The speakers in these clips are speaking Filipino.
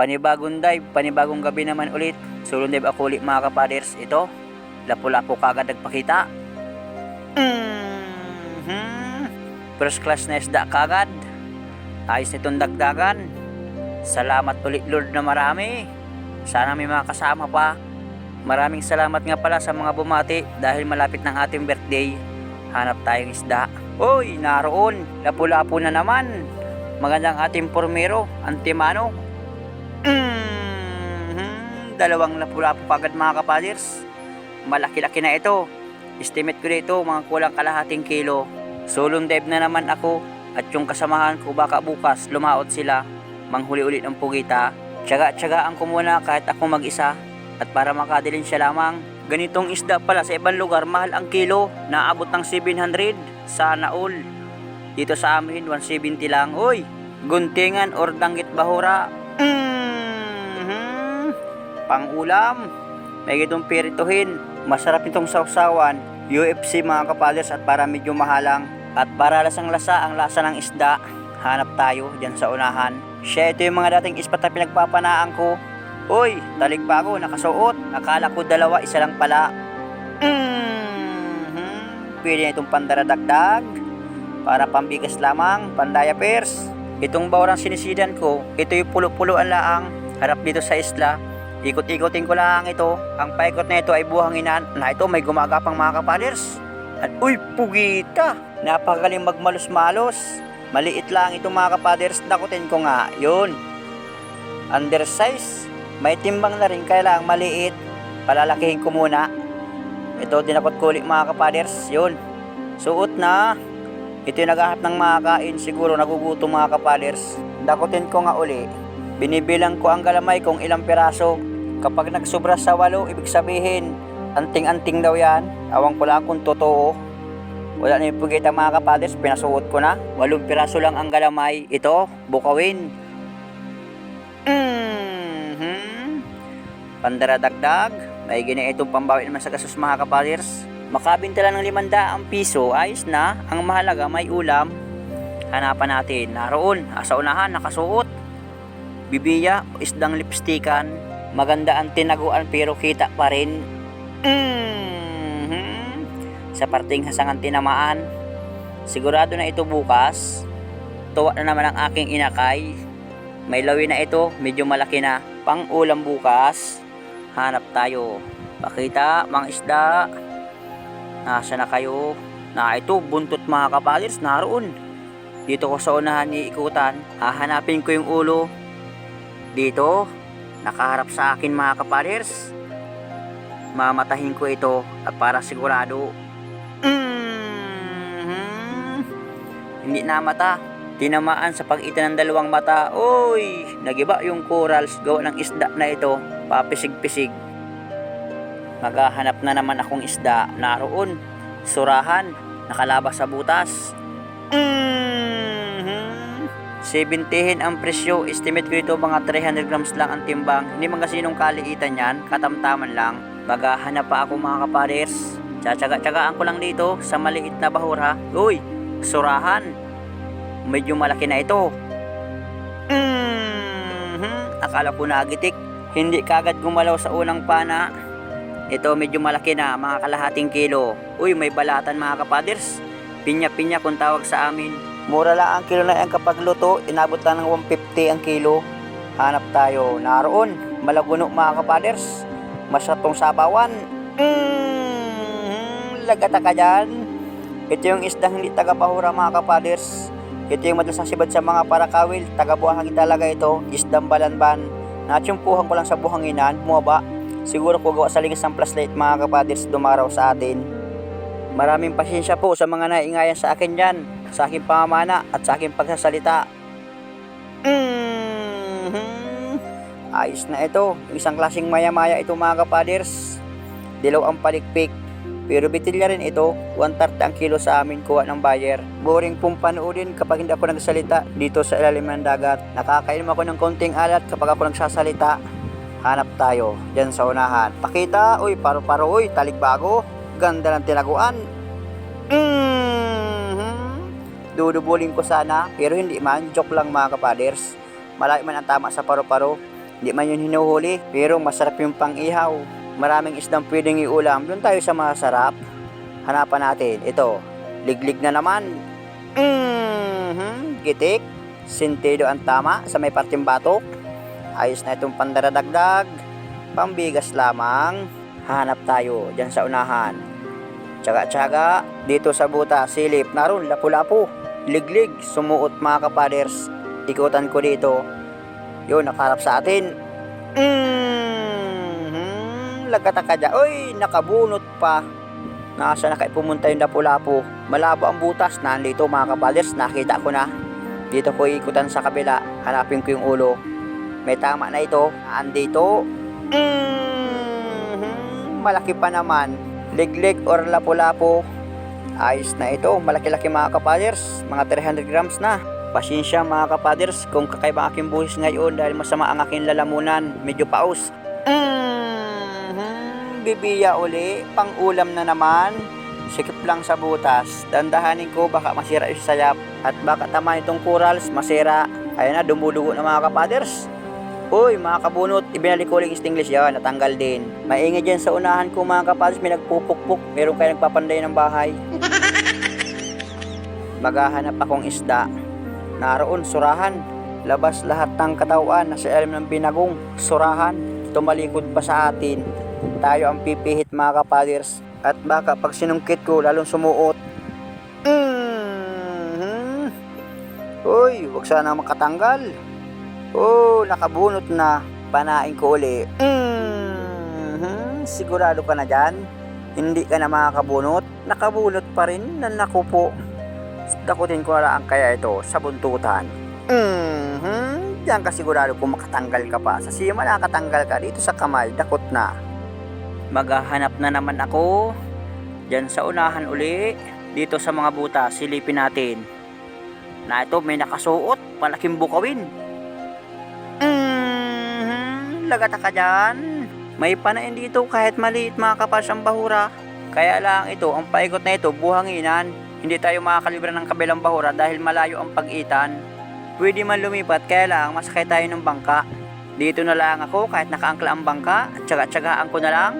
Panibagong dive, panibagong gabi naman ulit. Sulong ako ulit mga kapaders. Ito, lapu-lapu kagad nagpakita. Mhm. First class na isda kagad. Ayos nitong dagdagan. Salamat ulit Lord na marami. Sana may mga kasama pa. Maraming salamat nga pala sa mga bumati dahil malapit ng ating birthday. Hanap tayong isda. Uy, naroon. Lapu-lapu na naman. Magandang ating pormero, antimano. Mhm. Dalawang lapu-lapu kagad mga kapaders. Malaki-laki na ito. Estimate ko dito mga kulang kalahating kilo. Sulong dive na naman ako at yung kasamahan ko baka bukas lumaot sila manghuli ulit ng pugita. Tsaga-tsagaan ko muna kahit ako mag-isa at para makadilin siya lamang. Ganitong isda pala sa ibang lugar mahal ang kilo, naabot ng 700 sana all. Dito sa amin 170 lang. Uy, guntingan or danggit bahura. Mhm. Pang-ulam. May gitong pirituhin. Masarap itong sausawan. UFC mga kapaders at para medyo mahalang. At para lasang lasa ang lasa ng isda, hanap tayo dyan sa unahan. Siya ito yung mga dating ispat na pinagpapanaan ko. Uy, talig pa ako, nakasuot. Akala ko dalawa, isa lang pala. Mhm. Pwede na itong pandaradagdag. Para pambigas lamang, pandaya pers. Itong bawrang sinisidan ko, ito yung pulo-puloan laang. Harap dito sa isla. Ikot-ikotin ko lang ito. Ang paikot na ito ay buhanginan na ito may gumagapang mga kapaders. At uy, pugita! Napakagaling magmalos-malos. Maliit lang ito mga kapaders. Nakutin ko nga. Yun. Undersize. May timbang na rin kaya lang maliit. Palalakihin ko muna. Ito dinakot ko ulit mga kapaders. Yun. Suot na. Ito yung naghahanap ng makakain. Siguro nagugutom mga kapaders. Dakutin ko nga uli. Binibilang ko ang galamay kung ilang piraso. Kapag nagsobra sa walo, ibig sabihin, anting-anting daw yan. Awang ko lang kung totoo. Wala na yung pugita mga kapaders, pinasuot ko na. Walong piraso lang ang galamay. Ito, bukawin. Mhm. Pandaradagdag, may gina itong pambawi naman sa gasos mga kapaders. Makabinta lang ng limanda ang piso, ayos na. Ang mahalaga may ulam. Hanapan natin. Naroon, sa unahan, nakasuot. Bibiya, isdang lipstikan. Maganda ang tinaguan pero kita pa rin. Mhm. Sa parting hasangan tinamaan. Sigurado na ito bukas. Tuwa na naman ang aking inakay. May lawi na ito, medyo malaki na. Pang ulam bukas. Hanap tayo. Pakita, mga isda. Nasa na kayo? Na ito, buntot mga kapaders, naroon. Dito ko sa unahan iikutan. Hahanapin ko yung ulo. Dito, nakaharap sa akin mga kapaders. Mamatahin ko ito at para sigurado. Mhm. Hindi na mata. Tinamaan sa pagitan ng dalawang mata. Uy, nagiba yung corals gawa ng isda na ito. Papisig-pisig. Maghahanap na naman akong isda. Naroon, surahan, nakalabas sa butas. Mhm. 70 ang presyo. Estimate ko ito mga 300 grams lang ang timbang. Hindi man kasi nung kaliitan yan. Katamtaman lang. Maghahanap pa ako mga kapaders. Tsatsaga-tsagaan ko lang dito sa maliit na bahura. Uy, surahan. Medyo malaki na ito. Mhm. Akala ko nagitik. Hindi kagad gumalaw sa unang pana. Ito medyo malaki na, mga kalahating kilo. Uy, may balatan mga kapaders. Pinya-pinya kung tawag sa amin. Mura lang ang kilo na yan kapag luto, inabot lang ng 150 ang kilo. Hanap tayo. Naroon, malaguno mga kapaders. Masarap tong sabawan. Mm, lagata ka dyan. Ito yung isdang hindi taga-pahura mga kapaders. Ito yung madalas sibad sa mga parakawil. Taga-buhangin talaga ito. Isdang balanban. Natsyumpuhan ko lang sa buhanginan. Mumaba. Siguro ko gawa sa lingas ng flashlight mga kapaders dumaraw sa atin. Maraming pasensya po sa mga naingayan sa akin dyan, sa aking pamamana at sa aking pagsasalita. Mhm. Ayos na ito. Isang klaseng maya-maya ito mga kapaders. Dilaw ang palikpik. Pero bitilya rin ito, 130 ang kilo sa amin kuha ng buyer. Boring pong panoorin kapag hindi ako nagsalita dito sa ilalim ng dagat. Nakakainom ako ng konting alat kapag ako nagsasalita. Hanap tayo dyan sa unahan. Pakita, uy, paro-paro, uy, talikbago. Ganda ng tinaguan. Mhm. Dudubulin ko sana, pero hindi man. Joke lang mga kapaders. Malayo man ang tama sa paro-paro. Hindi man yun hinuhuli, pero masarap yung pang-ihaw. Maraming isdang pwedeng iulam. Doon tayo sa masarap. Hanapan natin. Ito, liglig na naman. Mhm, gitik. Sintido ang tama sa may parting batok. Ayos na itong pandaradagdag. Pambigas lamang. Hanap tayo dyan sa unahan. Tsaga-tsaga, dito sa buta, silip, naroon, lapu-lapu. Liglig, sumuot mga kapaders. Ikutan ko dito. Yun, nakaharap sa atin. Mm-hmm. Lagata ka dyan. Uy, nakabunot pa. Nasa na kayo pumunta yung lapu-lapu. Malabo ang butas. Nandito mga kapaders, nakita ko na. Dito ko ikutan sa kabila. Hanapin ko yung ulo. May tama na ito. Andito. Mm-hmm. Malaki pa naman. Liglig or lapu-lapu. Ayos na ito. Malaki-laki mga kapaders. Mga 300 grams na. Pasensya mga kapaders kung kakaiba aking buhis ngayon dahil masama ang aking lalamunan. Medyo paus. Mm-hmm. Bibiya uli. Pang ulam na naman. Sikip lang sa butas. Dandahanin ko baka masira yung sayap. At baka tama itong corals masira. Ayan na, dumulugo na mga kapaders. Uy, mga kabunot, ibinalik ko lang English yan, natanggal din. Maingay dyan sa unahan ko mga kapaders, may nagpupukpuk. Meron kayo nagpapanday ng bahay. Maghahanap akong isda. Naroon, surahan. Labas lahat ng katawan na sa ilalim ng binagong. Surahan. Tumalikod pa sa atin. Tayo ang pipihit mga kapaders. At baka pag sinungkit ko, lalong sumuot. Mhm. Uy, wag sana makatanggal. Oh, nakabunot na. Panain ko uli. Mhm. Sigurado ka na dyan? Hindi ka na makakabunot? Nakabunot pa rin na nakupo. Dakutin ko na lang kaya ito sa buntutan. Mhm. Diyan ka sigurado kung makatanggal ka pa. Sa sima nakatanggal ka dito sa kamay, dakot na. Maghahanap na naman ako. Diyan sa unahan uli. Dito sa mga buta, silipin natin. Na ito may nakasuot, malaking bukawin. Mhm. Lagata ka dyan. May panain dito kahit maliit mga kapas ang bahura. Kaya lang ito, ang paikot na ito, buhanginan. Hindi tayo makakalibra ng kabilang bahura dahil malayo ang pag-itan. Pwede man lumipat, kaya lang masakay tayo ng bangka. Dito na lang ako kahit nakaangkla ang bangka, tsaga-tsagaan ko na lang.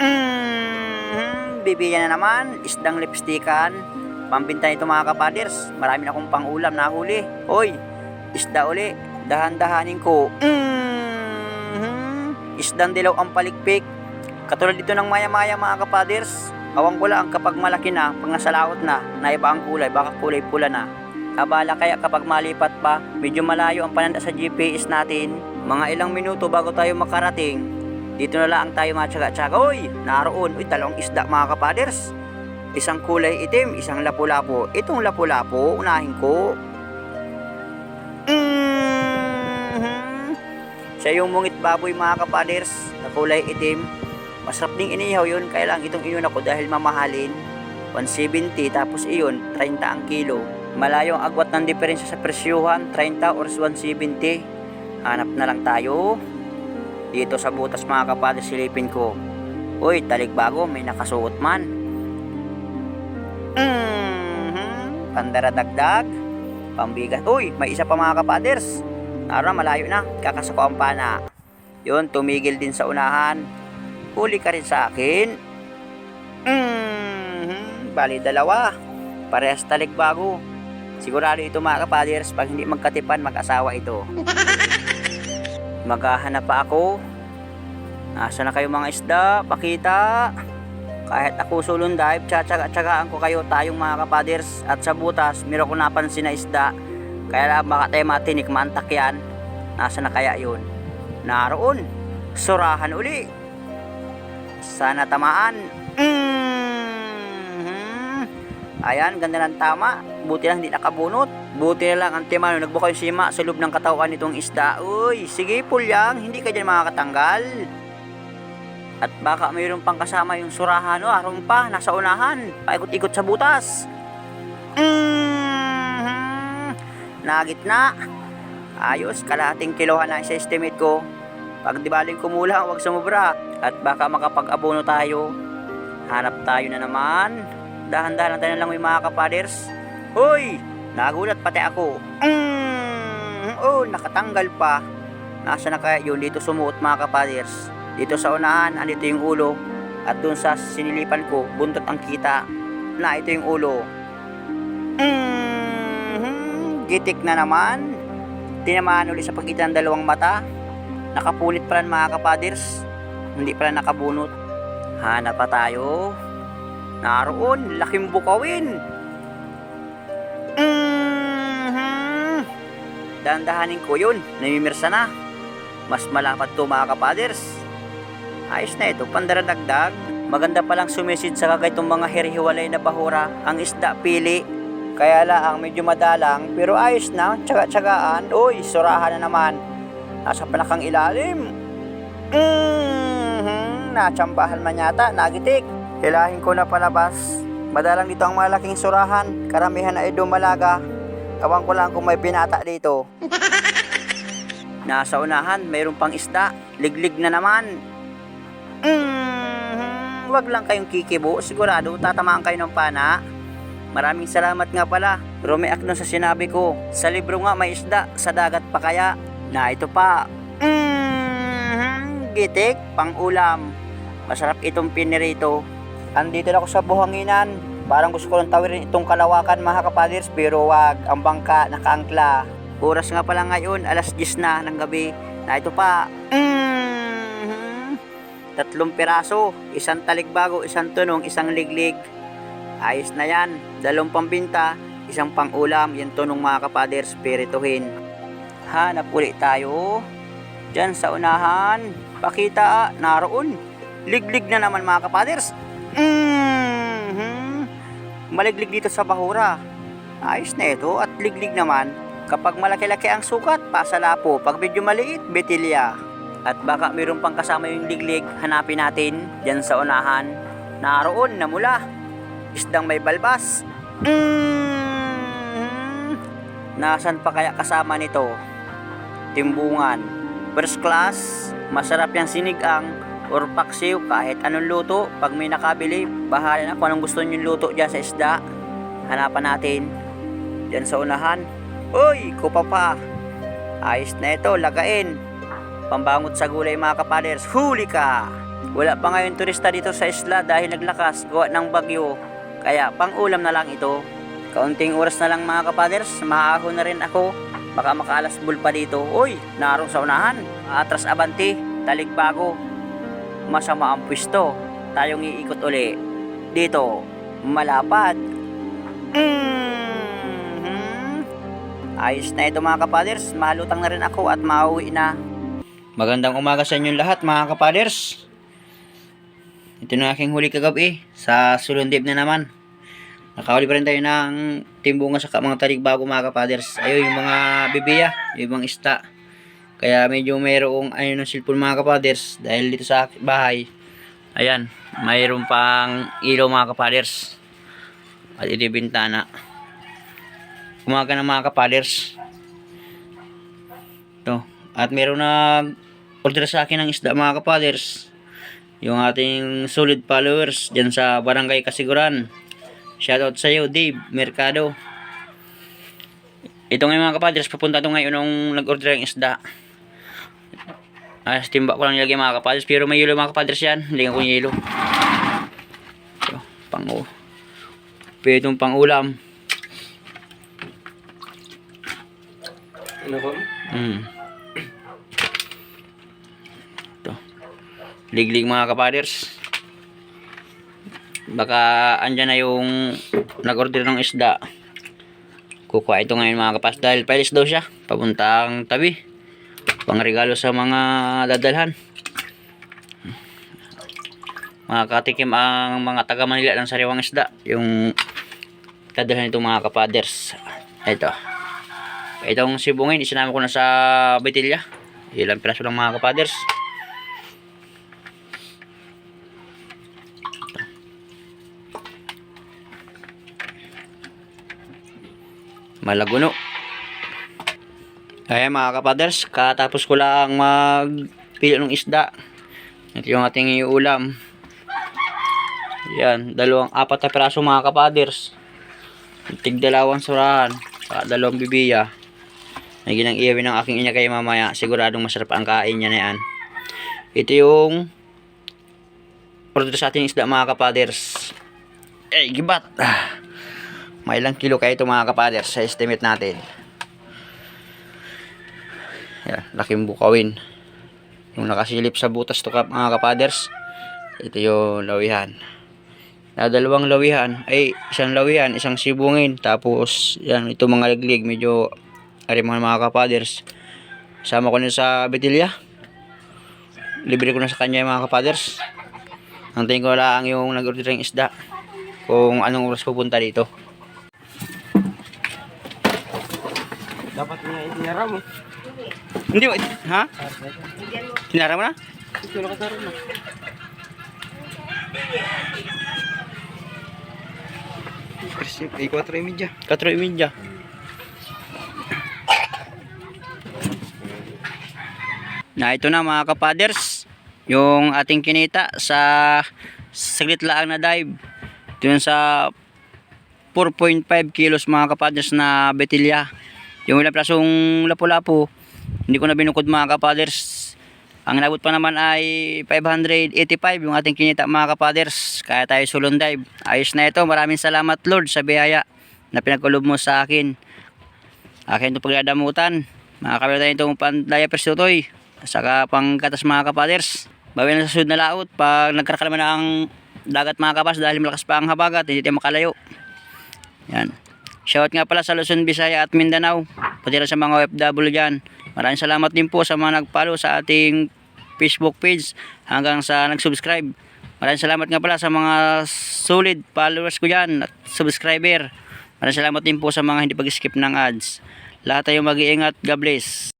Mm, bibigyan na naman, isdang lipstikan. Pambinta nito mga kapaders, marami na akong pangulam na huli. Hoy, isda uli, dahan-dahanin ko. Mm, isdang dilaw ang palikpik. Katulad dito ng maya-maya mga kapaders, awang ko lang kapag malaki na, pag nasa laot na, naiba ang kulay, baka kulay pula na. Abala kaya kapag malipat pa, medyo malayo ang pananda sa GPS natin. Mga ilang minuto bago tayo makarating, dito na lang tayo matyaga-tyaga. Uy, naroon. Uy, dalawang isda mga kapaders. Isang kulay itim, isang lapu-lapu. Itong lapu-lapu, unahin ko. Mhm. Siya yung mungit baboy mga kapaders na kulay itim. Masarap ding inihaw yun, kaya lang itong inuna ko dahil mamahalin. 170 tapos iyon, 30 ang kilo. Malayo ang agwat ng diferensya sa presyuhan, 30 or 170. Hanap na lang tayo. Dito sa butas mga kapatid silipin ko. Uy, talig bago, may nakasuot man. Mhm. Pandara dagdag. Pambigas. Uy, may isa pa mga kapaders. Naroon, malayo na. Kakasako ang pana. Yun, tumigil din sa unahan. Huli ka rin sa akin. Mhm. Bali dalawa. Parehas talig bago. Sigurado ito mga kapaders, pag hindi magkatipan, mag-asawa ito. Maghahanap pa ako. Nasa na kayo mga isda? Pakita. Kahit ako sulong dive, tsatsaga-tsagaan ko kayo tayong mga kapaders. At sa butas, meron ko napansin na isda. Kaya baka tayo matinik, mantak yan. Nasa na kaya yun? Naroon. Surahan uli. Sana tamaan. Mhm. Ayan, ganda ng tama. Buti lang hindi nakabunot. Buti na lang ang timano nagbuka yung sima sa loob ng katawan nitong isda. Uy, sige pulyang, hindi ka dyan makakatanggal. At baka mayroon pang kasama yung surahan o aron pa, nasa unahan. Paikot-ikot sa butas. Mhm. Nagitna. Ayos, kalahating kilohan na sa estimate ko. Pag di baling kumulang, huwag sumubra. At baka makapag-abono tayo. Hanap tayo na naman. Dahan-dahan tayo na lang mga kapaders. Hoy! Nagulat pati ako. Mm, oh, nakatanggal pa. Nasa na kaya yun? Dito sumuot mga kapaders. Dito sa unahan, andito yung ulo. At dun sa sinilipan ko, buntot ang kita. Na ito yung ulo. Mhm, gitik na naman. Tinamaan ulit sa pagitan ng dalawang mata. Nakapunit pala mga kapaders. Hindi pala nakabunot. Hanap pa tayo. Naroon, laking bukawin. Mhm. Dandahanin ko yun. Namimirsa na. Mas malapad to mga kapaders. Ayos na ito, pandaradagdag. Maganda palang sumisid sa kagaitong mga hirihiwalay na bahura. Ang isda pili. Kaya lang medyo madalang pero ayos na, tsaga-tsagaan. Uy, surahan na naman. Nasa panakang ilalim. Mhm, natsambahan man yata, nagitik. Hilahin ko na palabas. Madalang dito ang malaking surahan. Karamihan ay dumalaga. Kawan ko lang kung may binata dito. Nasa unahan, mayroon pang isda. Liglig na naman. Mhm, wag lang kayong kikibo. Sigurado tatamaan kayo ng pana. Maraming salamat nga pala. Rumiak nun sa sinabi ko. Sa libro nga may isda, sa dagat pa kaya. Na ito pa. Mhm, gitik, pang ulam. Masarap itong pinirito. Andito na ako sa buhanginan. Parang gusto ko lang tawirin itong kalawakan mga kapaders pero wag ang bangka nakaangkla. Oras nga pala ngayon, alas 10 na ng gabi. Na ito pa. Mhm, tatlong piraso, isang talikbago, isang tunong, isang liglig. Ayos na yan. Dalawang pambinta, isang pang-ulam, yung tunong mga kapaders, spirituhin. Hanap ulit tayo. Diyan sa unahan. Pakita, naroon. Liglig na naman mga kapaders. Mhm. Maliglig dito sa bahura. Ayos na ito at liglig naman. Kapag malaki-laki ang sukat, pasalapo. Pag medyo maliit, betilya. At baka mayroon pang kasama yung liglig, hanapin natin diyan sa unahan. Naroon na mula. Isdang may balbas. Mhm. Nasaan pa kaya kasama nito? Timbungan. First class, masarap yung sinigang or paksiw kahit anong luto. Pag may nakabili, bahala na kung anong gusto nyo luto dyan sa isda. Hanapan natin. Diyan sa unahan. Uy, kupa pa. Ayos na ito, lagain. Pambangot sa gulay mga kapaders, huli ka! Wala pa ngayon turista dito sa isla dahil naglakas gawa ng bagyo. Kaya pang ulam na lang ito. Kaunting oras na lang mga kapaders, maahon na rin ako. Baka makaalas bul pa dito. Uy, naroon sa unahan. Atras abanti, taligbago. Masama ang pwisto. Tayong iikot uli. Dito, malapad. Mhm. Ayos na ito mga kapaders. Malutang na rin ako at mauwi na. Magandang umaga sa inyong lahat mga kapaders. Ito na aking huli kagabi sa Sulundib na naman. Nakahuli pa rin tayo ng timbungan sa mga taligbago mga kapaders. Ayun yung mga bibiya, yung mga ista. Kaya medyo mayroong ayun ng cellphone mga kapaders dahil dito sa bahay. Ayan, mayroon pang ilaw mga kapaders. At ito bintana. Umaga na mga kapaders. Ito. At meron nag order sa akin ng isda mga kapaders. Yung ating solid followers dyan sa Barangay Kasiguran. Shoutout sa iyo, Dave Mercado. Ito ngayon mga kapadres, papunta ito ngayon nung nag-order ng isda. Ah, timba ko lang nilagay mga kapadres, pero may yelo mga kapadres yan. Hindi ko yelo. Ito, pang o. Pwede itong pang ulam. Ano ko? Mm. Ito. Liglig mga kapaders. Baka andyan na yung nag-order ng isda. Kukuha ito ngayon mga kapas dahil pailis daw siya. Papuntang tabi. Pangregalo sa mga dadalhan. Makakatikim ang mga taga Manila ng sariwang isda. Yung dadalhan itong mga kapaders. Ito. Itong sibungin, isinama ko na sa Betilya. Ilang piraso lang mga kapaders. Malaguno. Kaya mga kapaders, katapos ko lang magpili ng isda. Ito yung ating iulam. Yan, dalawang apat na piraso mga kapaders. Tig dalawang surahan, saka dalawang bibiya. May ginang iwi ng aking inakay mamaya. Siguradong masarap ang kain niya na yan. Ito yung produkto sa ating isda mga kapaders. Eh, gibat! Ah, May ilang kilo kayo ito mga kapaders sa estimate natin. Yan, laking bukawin. Yung nakasilip sa butas to kap- mga kapaders. Ito yung lawihan. Na dalawang lawihan, ay isang lawihan, isang sibungin. Tapos, yan, ito mga liglig, medyo ari mga mga kapaders. Sama ko na sa Betilya. Libre ko na sa kanya yung mga kapaders. Ang tingin ko lang yung nag-order ng isda. Kung anong oras pupunta dito. Dapat nga itinara mo. Hindi mo, ha? Tinara mo na? Ito nakatara mo. Ay, 4 media. 4 y media. Na ito na mga kapaders, yung ating kinita sa saglit lang na dive. Ito yun sa 4.5 kilos mga kapaders na betilya. Yung ilang plasong lapu-lapu, hindi ko na binukod mga kapaders. Ang nabot pa naman ay 585 yung ating kinita mga kapaders. Kaya tayo sulon dive. Ayos na ito. Maraming salamat Lord sa biyaya na pinagkulob mo sa akin. Akin itong pagdadamutan. Mga tayo itong pandaya persutoy. Saka pangkatas mga kapaders. Bawi na sa sud na laot. Pag nagkarakalaman na ang dagat mga kapas dahil malakas pa ang habagat, hindi tayo makalayo. Yan. Shout nga pala sa Luzon, Visaya at Mindanao. Pati sa mga OFW dyan. Maraming salamat din po sa mga nagpalo sa ating Facebook page hanggang sa nag-subscribe. Maraming salamat nga pala sa mga solid followers ko dyan at subscriber. Maraming salamat din po sa mga hindi pag-skip ng ads. Lahat tayo mag-iingat. God bless.